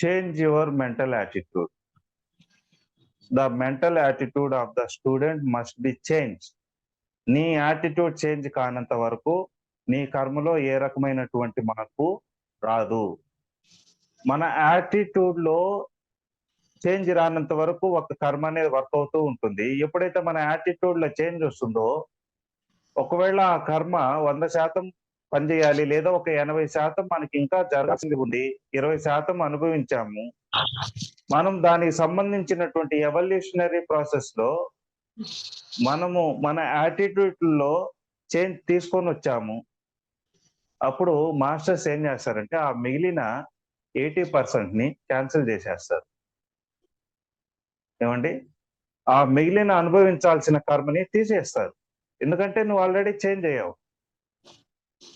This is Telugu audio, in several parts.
change your mental attitude. The mental attitude of the student must be changed. నీ యాటిట్యూడ్ చేంజ్ కానంత వరకు నీ కర్మలో ఏ రకమైనటువంటి మార్పు రాదు మన యాటిట్యూడ్లో చేంజ్ రానంత వరకు ఒక కర్మ అనేది వర్క్ అవుతూ ఉంటుంది ఎప్పుడైతే మన యాటిట్యూడ్లో చేంజ్ వస్తుందో ఒకవేళ ఆ కర్మ వంద శాతం పనిచేయాలి లేదా ఒక ఎనభై శాతం మనకి ఇంకా జరగాల్సింది ఉంది. ఇరవై శాతం అనుభవించాము. మనం దానికి సంబంధించినటువంటి ఎవల్యూషనరీ ప్రాసెస్లో మనము మన యాటిట్యూడ్లో చేంజ్ తీసుకొని వచ్చాము. అప్పుడు మాస్టర్స్ ఏం చేస్తారంటే ఆ మిగిలిన ఎయిటీ పర్సెంట్ని క్యాన్సిల్ చేసేస్తారు. ఏమండి? ఆ మిగిలిన అనుభవించాల్సిన కర్మని తీసేస్తారు. ఎందుకంటే నువ్వు ఆల్రెడీ చేంజ్ అయ్యావు.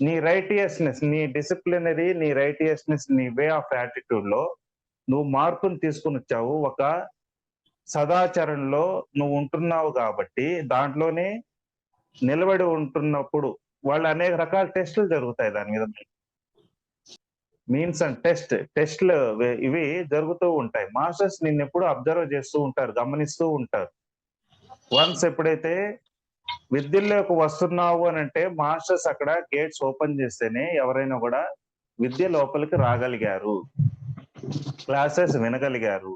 నీ రైటియస్నెస్ నీ డిసిప్లినరీ నీ రైటియస్నెస్ నీ వే ఆఫ్ యాటిట్యూడ్లో నువ్వు మార్పును తీసుకుని వచ్చావు. ఒక సదాచరణలో నువ్వు ఉంటున్నావు కాబట్టి దాంట్లోనే నిలబడి ఉంటున్నప్పుడు వాళ్ళు అనేక రకాల టెస్టులు జరుగుతాయి దాని మీద. మీన్స్ అండ్ టెస్ట్ టెస్ట్లు ఇవి జరుగుతూ ఉంటాయి. మాస్టర్స్ నిన్ను ఎప్పుడు అబ్జర్వ్ చేస్తూ ఉంటారు గమనిస్తూ ఉంటారు. వన్స్ ఎప్పుడైతే విద్యలోకి వస్తున్నావు అని అంటే మాస్టర్స్ అక్కడ గేట్స్ ఓపెన్ చేస్తేనే ఎవరైనా కూడా విద్య లోపలికి రాగలిగారు. క్లాసెస్ వినగలిగారు.